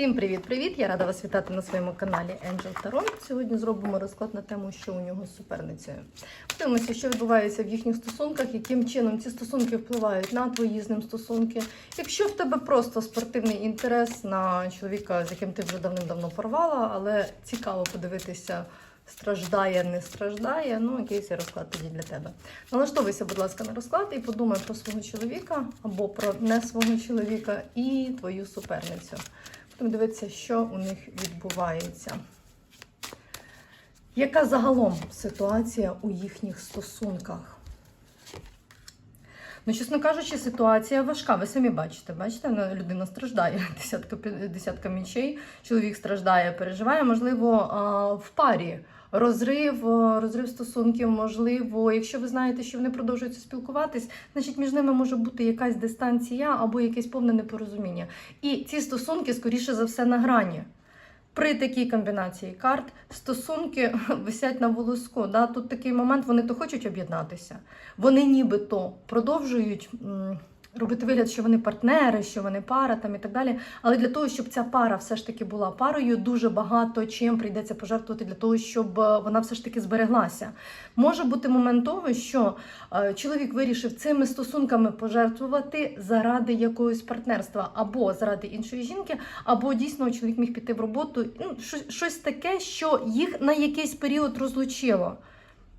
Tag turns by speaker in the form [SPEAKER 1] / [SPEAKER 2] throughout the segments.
[SPEAKER 1] Всім привіт-привіт! Я рада вас вітати на своєму каналі Angel Tarot. Сьогодні зробимо розклад на тему, що у нього з суперницею. Подивимося, що відбувається в їхніх стосунках, яким чином ці стосунки впливають на твої з ним стосунки. Якщо в тебе просто спортивний інтерес на чоловіка, з яким ти вже давним-давно порвала, але цікаво подивитися. Страждає, не страждає, ну якийсь розклад тоді для тебе. Налаштовуйся, будь ласка, на розклад і подумай про свого чоловіка або про не свого чоловіка і твою суперницю. Будемо дивитися, що у них відбувається. Яка загалом ситуація у їхніх стосунках? Ну, чесно кажучи, ситуація важка. Ви самі бачите, бачите, людина страждає, десятка, десятка мічей, чоловік страждає, переживає, можливо, в парі. Розрив, розрив стосунків, можливо, якщо ви знаєте, що вони продовжують спілкуватись, значить між ними може бути якась дистанція або якесь повне непорозуміння. І ці стосунки, скоріше за все, на грані. При такій комбінації карт стосунки висять на волоску. Да? Тут такий момент, вони то хочуть об'єднатися, вони нібито продовжують робити вигляд, що вони партнери, що вони пара там і так далі. Але для того, щоб ця пара все ж таки була парою, дуже багато чим прийдеться пожертвувати для того, щоб е, вона все ж таки збереглася. Може бути момент того, що е, чоловік вирішив цими стосунками пожертвувати заради якогось партнерства або заради іншої жінки, або дійсно чоловік міг піти в роботу. Ну, щось, щось таке, що їх на якийсь період розлучило.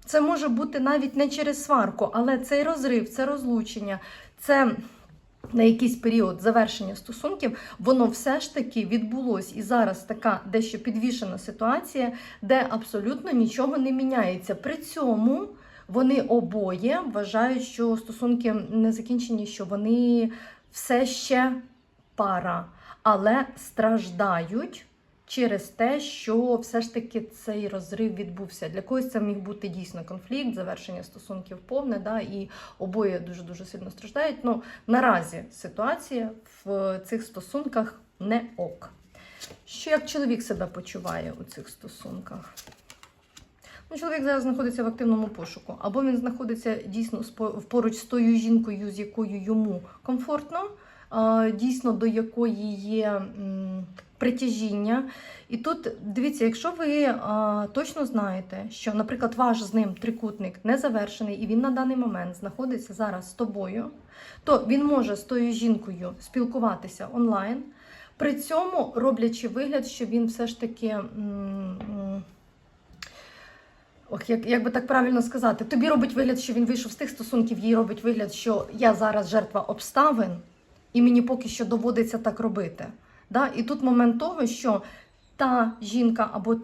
[SPEAKER 1] Це може бути навіть не через сварку, але цей розрив, це розлучення, це на якийсь період завершення стосунків, воно все ж таки відбулось. І зараз така дещо підвішена ситуація, де абсолютно нічого не міняється. При цьому вони обоє вважають, що стосунки не закінчені, що вони все ще пара, але страждають. Через те, що все ж таки цей розрив відбувся. Для когось це міг бути дійсно конфлікт, завершення стосунків повне, да, і обоє дуже дуже сильно страждають. Ну наразі ситуація в цих стосунках не ок. Що як чоловік себе почуває у цих стосунках? Ну, чоловік зараз знаходиться в активному пошуку, або він знаходиться дійсно поруч з тою жінкою, з якою йому комфортно, дійсно до якої є притяжіння. І тут дивіться, якщо ви а, точно знаєте, що, наприклад, ваш з ним трикутник не завершений, і він на даний момент знаходиться зараз з тобою, то він може з тою жінкою спілкуватися онлайн, при цьому роблячи вигляд, що він все ж таки. Ох, як, як би так правильно сказати, тобі робить вигляд, що він вийшов з тих стосунків, їй робить вигляд, що я зараз жертва обставин, і мені поки що доводиться так робити. Да? І тут момент того, що та жінка або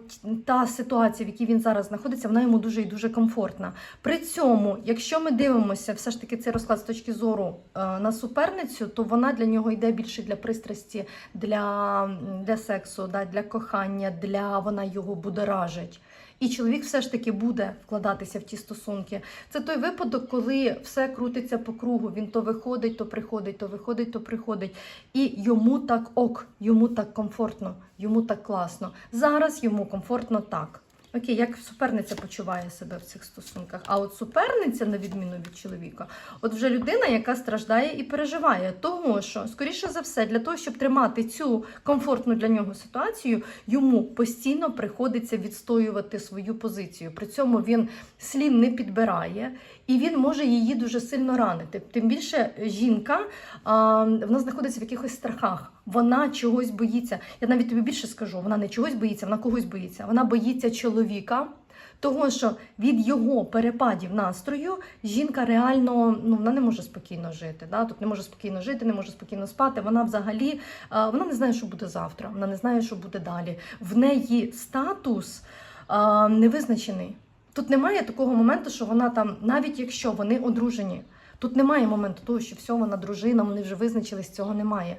[SPEAKER 1] та ситуація, в якій він зараз знаходиться, вона йому дуже і дуже комфортна. При цьому, якщо ми дивимося, все ж таки цей розклад з точки зору е, на суперницю, то вона для нього йде більше для пристрасті, для, для сексу, да, для кохання, для вона його будоражить. І чоловік все ж таки буде вкладатися в ті стосунки. Це той випадок, коли все крутиться по кругу. Він то виходить, то приходить, то виходить, то приходить. І йому так ок, йому так комфортно, йому так класно. Зараз йому комфортно так. Окей, як суперниця почуває себе в цих стосунках? А от суперниця, на відміну від чоловіка, от вже людина, яка страждає і переживає, тому що, скоріше за все, для того, щоб тримати цю комфортну для нього ситуацію, йому постійно приходиться відстоювати свою позицію. При цьому він слів не підбирає і він може її дуже сильно ранити. Тим більше жінка а, вона знаходиться в якихось страхах. Вона чогось боїться. Я навіть тобі більше скажу, вона не чогось боїться, вона когось боїться. Вона боїться чоловіка. Того, що від його перепадів настрою жінка реально ну вона не може спокійно жити. Да? Тут не може спокійно жити, не може спокійно спати. Вона взагалі а, вона не знає, що буде завтра, вона не знає, що буде далі. В неї статус а, невизначений. Тут немає такого моменту, що вона там, навіть якщо вони одружені, тут немає моменту того, що все, вона дружина, вони вже визначились, цього немає.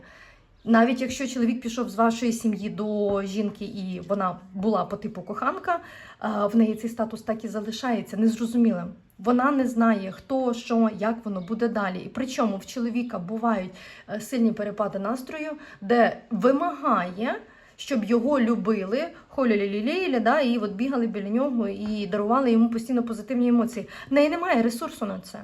[SPEAKER 1] Навіть якщо чоловік пішов з вашої сім'ї до жінки і вона була по типу коханка, в неї цей статус так і залишається незрозумілим. Вона не знає, хто, що, як воно буде далі. І причому в чоловіка бувають е, сильні перепади настрою, де вимагає, щоб його любили, холі-лі-лі-лі, да, і от бігали біля нього і дарували йому постійно позитивні емоції. В неї немає ресурсу на це.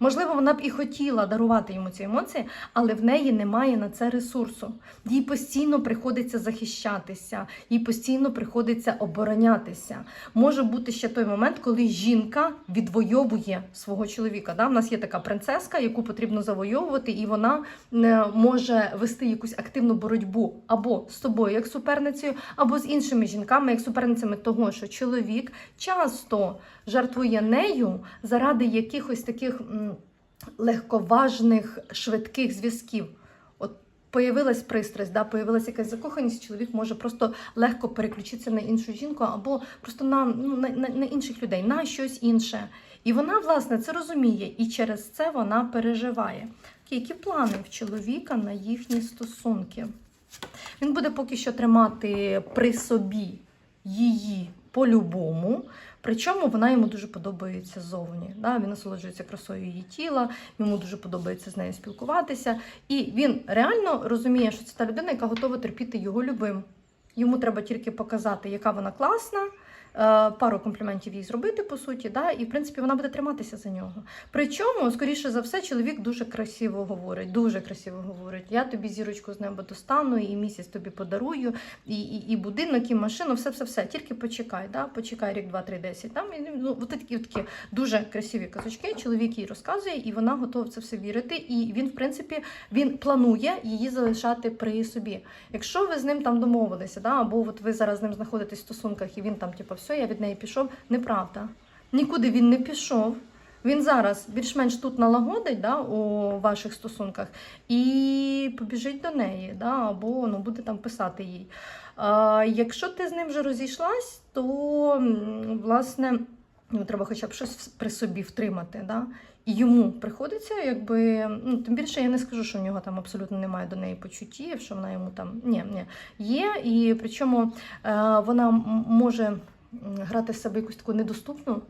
[SPEAKER 1] Можливо, вона б і хотіла дарувати йому ці емоції, але в неї немає на це ресурсу. Їй постійно приходиться захищатися, їй постійно приходиться оборонятися. Може бути ще той момент, коли жінка відвоює свого чоловіка. Да? У нас є така принцеска, яку потрібно завойовувати, і вона е, може вести якусь активну боротьбу або з тобою, як суперницею, або з іншими жінками, як суперницями того, що чоловік часто жертвує нею заради якихось таких легковажних, швидких зв'язків. От появилась пристрасть, да, появилась якась закоханість, чоловік може просто легко переключитися на іншу жінку або просто на, ну, на, на, на інших людей, на щось інше. І вона, власне, це розуміє, і через це вона переживає. Які плани в чоловіка на їхні стосунки? Він буде поки що тримати при собі її по-любому. Причому вона йому дуже подобається ззовні. Да? Він насолоджується красою її тіла, йому дуже подобається з нею спілкуватися. І він реально розуміє, що це та людина, яка готова терпіти його любим. Йому треба тільки показати, яка вона класна, пару компліментів їй зробити, по суті, да? і в принципі вона буде триматися за нього. Причому, скоріше за все, чоловік дуже красиво говорить, дуже красиво говорить. Я тобі зірочку з неба достану, і місяць тобі подарую, і, і, і будинок, і машину, все, все, все. Тільки почекай, да? почекай рік, два, три, десять. Там і, ну, от такі, такі дуже красиві казочки. Чоловік їй розказує, і вона готова в це все вірити. І він, в принципі, він планує її залишати при собі. Якщо ви з ним там домовилися, да? або от ви зараз з ним знаходитесь в стосунках, і він там, типу, все, я від неї пішов, неправда. Нікуди він не пішов. Він зараз більш-менш тут налагодить да, у ваших стосунках і побіжить до неї, да, або ну, буде там писати їй. А, якщо ти з ним вже розійшлась, то власне ну, треба хоча б щось при собі втримати. Да? Йому приходиться, якби, ну, тим більше я не скажу, що в нього там абсолютно немає до неї почуттів, що вона йому там ні, ні, є. І причому е, вона може грати з себе якусь таку недоступну,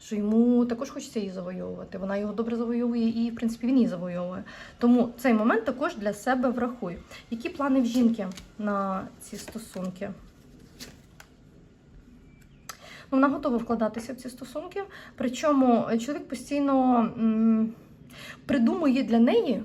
[SPEAKER 1] що йому також хочеться її завойовувати. Вона його добре завойовує і, в принципі, він її завойовує. Тому цей момент також для себе врахуй. Які плани в жінки на ці стосунки? Ну, Вона готова вкладатися в ці стосунки. Причому чоловік постійно м, придумує для неї,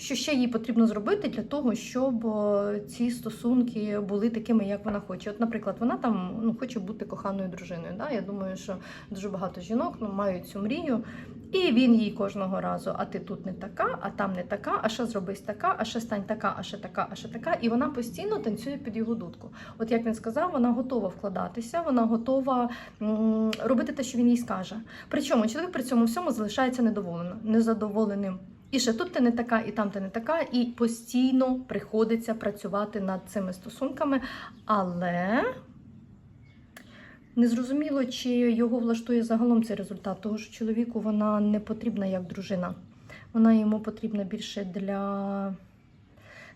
[SPEAKER 1] що ще їй потрібно зробити для того, щоб е, ці стосунки були такими, як вона хоче. От, наприклад, вона там ну, хоче бути коханою дружиною. Да? Я думаю, що дуже багато жінок ну, мають цю мрію. І він їй кожного разу, а ти тут не така, а там не така, а ще зробись така, а ще стань така, а ще така, а ще така. І вона постійно танцює під його дудку. От як він сказав, вона готова вкладатися, вона готова робити те, що він їй скаже. Причому чоловік при цьому всьому залишається недоволеним, незадоволеним. І ще тут ти не така, і там ти не така, і постійно приходиться працювати над цими стосунками, але Незрозуміло, чи його влаштує загалом цей результат, того що чоловіку вона не потрібна як дружина. Вона йому потрібна більше для,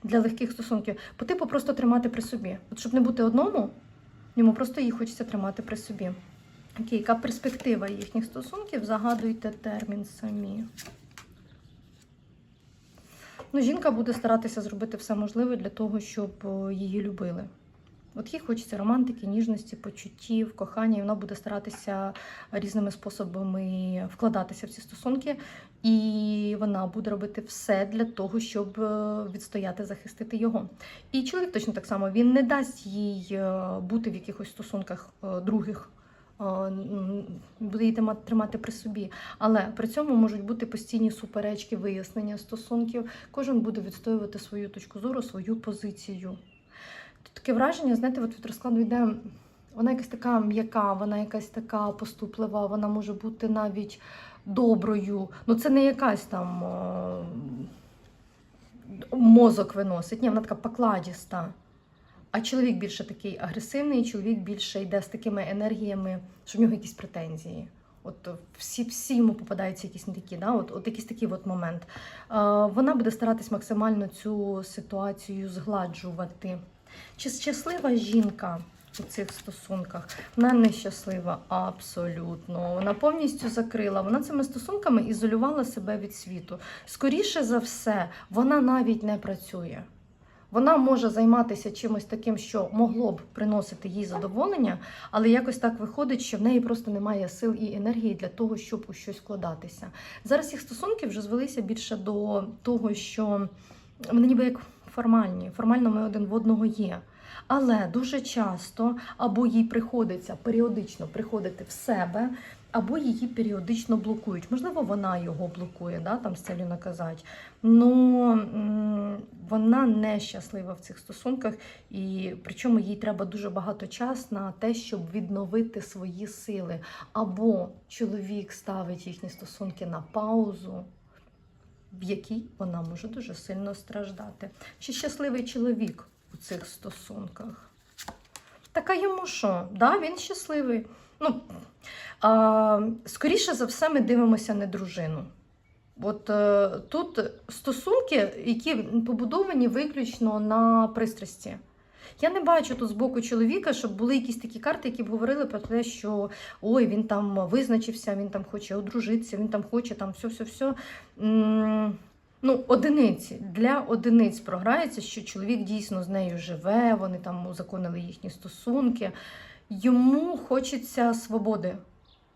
[SPEAKER 1] для легких стосунків. По типу просто тримати при собі. От щоб не бути одному, йому просто її хочеться тримати при собі. Окей, яка перспектива їхніх стосунків? Загадуйте термін самі. Ну, жінка буде старатися зробити все можливе для того, щоб е, її любили. От їй хочеться романтики, ніжності, почуттів, кохання, і вона буде старатися різними способами вкладатися в ці стосунки, і вона буде робити все для того, щоб е, відстояти, захистити його. І чоловік точно так само він не дасть їй е, бути в якихось стосунках других. Е, Буде її тримати при собі, але при цьому можуть бути постійні суперечки, вияснення стосунків. Кожен буде відстоювати свою точку зору, свою позицію. Тут таке враження, знаєте, от від розкладу йде, вона якась така м'яка, вона якась така поступлива, вона може бути навіть доброю. Ну, це не якась там е, мозок виносить. Ні, вона така покладіста. А чоловік більше такий агресивний, чоловік більше йде з такими енергіями, що в нього якісь претензії. От е, всі, всі йому попадаються якісь не такі, да? от, от якийсь такий от момент. Е, вона буде старатись максимально цю ситуацію згладжувати. Чи щаслива жінка у цих стосунках? Вона нещаслива абсолютно. Вона повністю закрила. Вона цими стосунками ізолювала себе від світу. Скоріше за все, вона навіть не працює. Вона може займатися чимось таким, що могло б приносити їй задоволення, але якось так виходить, що в неї просто немає сил і енергії для того, щоб у щось вкладатися. Зараз їх стосунки вже звелися більше до того, що вони ніби як формальні. Формально ми один в одного є. Але дуже часто або їй приходиться періодично приходити в себе, або її періодично блокують. Можливо, вона його блокує, да, там з целью наказати. Ну вона не щаслива в цих стосунках, і причому їй треба дуже багато часу на те, щоб відновити свої сили. Або чоловік ставить їхні стосунки на паузу, в якій вона може дуже сильно страждати. Чи щасливий чоловік у цих стосунках? Така йому що? Да, він щасливий. Ну, а, скоріше за все, ми дивимося не дружину. От е, тут стосунки, які побудовані виключно на пристрасті. Я не бачу тут з боку чоловіка, щоб були якісь такі карти, які б говорили про те, що ой, він там визначився, він там хоче одружитися, він там хоче там все-все-все. Ну, одиниці для одиниць програється, що чоловік дійсно з нею живе, вони там узаконили їхні стосунки. Йому хочеться свободи.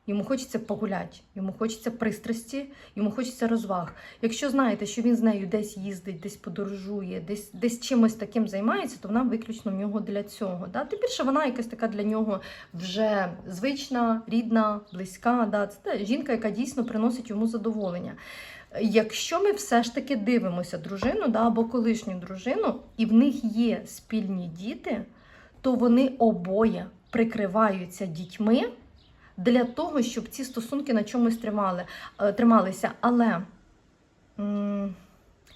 [SPEAKER 1] Йому хочеться погуляти, йому хочеться пристрасті, йому хочеться розваг. Якщо знаєте, що він з нею десь їздить, десь подорожує, десь десь чимось таким займається, то вона виключно в нього для цього. Да? Тим більше вона якась така для нього вже звична, рідна, близька. Да? Це та жінка, яка дійсно приносить йому задоволення. Якщо ми все ж таки дивимося дружину да, або колишню дружину, і в них є спільні діти, то вони обоє прикриваються дітьми для того, щоб ці стосунки на чомусь тримали, е, трималися. Але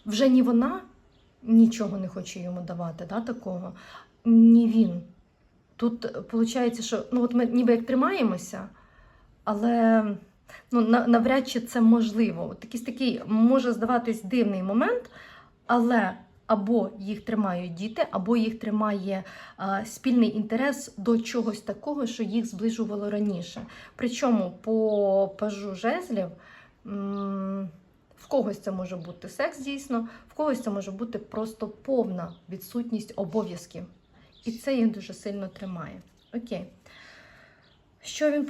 [SPEAKER 1] вже ні вона нічого не хоче йому давати, да, такого, ні він. Тут виходить, що ну, от ми ніби як тримаємося, але ну, навряд чи це можливо. Такий може здаватись дивний момент, але або їх тримають діти, або їх тримає а, спільний інтерес до чогось такого, що їх зближувало раніше. Причому по пажу жезлів. В когось це може бути секс дійсно, в когось це може бути просто повна відсутність обов'язків. І це їх дуже сильно тримає. Окей. Що він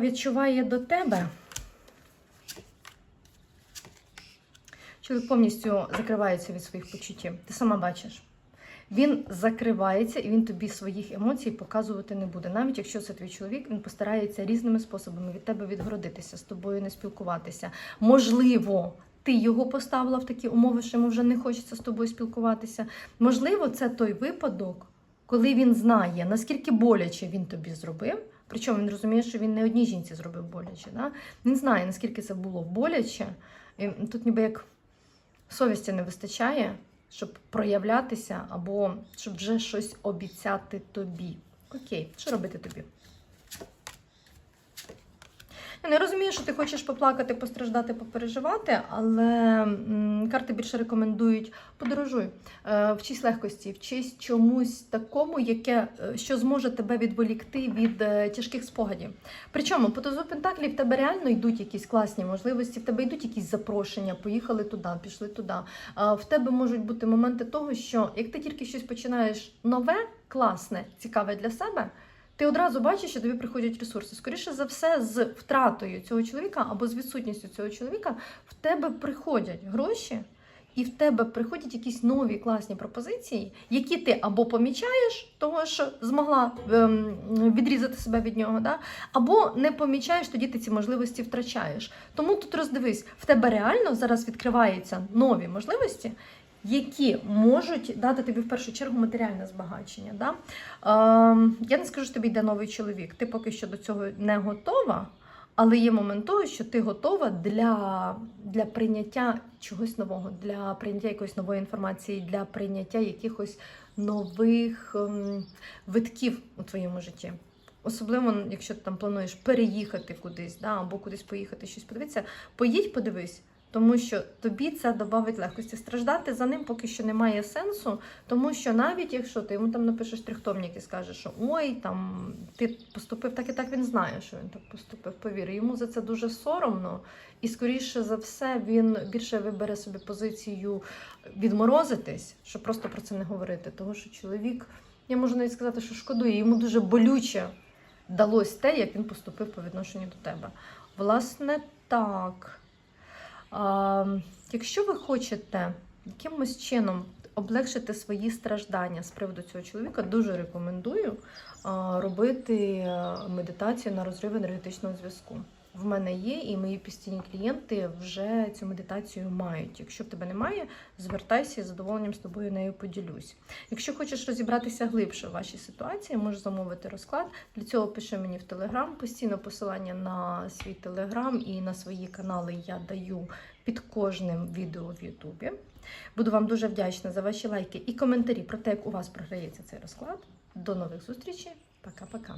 [SPEAKER 1] відчуває до тебе? Чоловік повністю закривається від своїх почуттів. Ти сама бачиш. Він закривається і він тобі своїх емоцій показувати не буде. Навіть якщо це твій чоловік, він постарається різними способами від тебе відгородитися, з тобою не спілкуватися. Можливо, ти його поставила в такі умови, що йому вже не хочеться з тобою спілкуватися. Можливо, це той випадок, коли він знає, наскільки боляче він тобі зробив. Причому він розуміє, що він не одній жінці зробив боляче. Да? Він знає, наскільки це було боляче. І тут ніби як совісті не вистачає, щоб проявлятися або щоб вже щось обіцяти тобі. Окей, що робити тобі? Я не розумію, що ти хочеш поплакати, постраждати, попереживати, але карти більше рекомендують подорожуй, е, вчись легкості, вчись чомусь такому, яке е, що зможе тебе відволікти від е, тяжких спогадів. Причому по тузу Пентаклі в тебе реально йдуть якісь класні можливості, в тебе йдуть якісь запрошення, поїхали туди, пішли туди. В тебе можуть бути моменти того, що як ти тільки щось починаєш нове, класне, цікаве для себе. Ти одразу бачиш, що тобі приходять ресурси. Скоріше за все, з втратою цього чоловіка або з відсутністю цього чоловіка в тебе приходять гроші, і в тебе приходять якісь нові класні пропозиції, які ти або помічаєш, того що змогла ем, відрізати себе від нього, да? або не помічаєш, тоді ти ці можливості втрачаєш. Тому тут роздивись, в тебе реально зараз відкриваються нові можливості. Які можуть дати тобі в першу чергу матеріальне збагачення. Да? Ем, я не скажу, що тобі йде новий чоловік. Ти поки що до цього не готова, але є момент того, що ти готова для, для прийняття чогось нового, для прийняття якоїсь нової інформації, для прийняття якихось нових ем, витків у твоєму житті. Особливо, якщо ти там плануєш переїхати кудись, да, або кудись поїхати, щось подивитися, поїдь, подивись. Тому що тобі це додавить легкості. Страждати за ним поки що немає сенсу, тому що навіть якщо ти йому там напишеш трихтомник і скажеш, що ой, там ти поступив так і так, він знає, що він так поступив. Повір, йому за це дуже соромно, і скоріше за все він більше вибере собі позицію відморозитись, щоб просто про це не говорити. Тому що чоловік, я можу навіть сказати, що шкодує, йому дуже болюче далось те, як він поступив по відношенню до тебе. Власне, так. Якщо ви хочете якимось чином облегшити свої страждання з приводу цього чоловіка, дуже рекомендую робити е, медитацію на розрив енергетичного зв'язку. В мене є, і мої постійні клієнти вже цю медитацію мають. Якщо в тебе немає, звертайся з задоволенням з тобою нею поділюсь. Якщо хочеш розібратися глибше в вашій ситуації, можеш замовити розклад. Для цього пиши мені в Телеграм. Постійно посилання на свій Телеграм і на свої канали я даю під кожним відео в Ютубі. Буду вам дуже вдячна за ваші лайки і коментарі про те, як у вас програється цей розклад. До нових зустрічей. Пока-пока.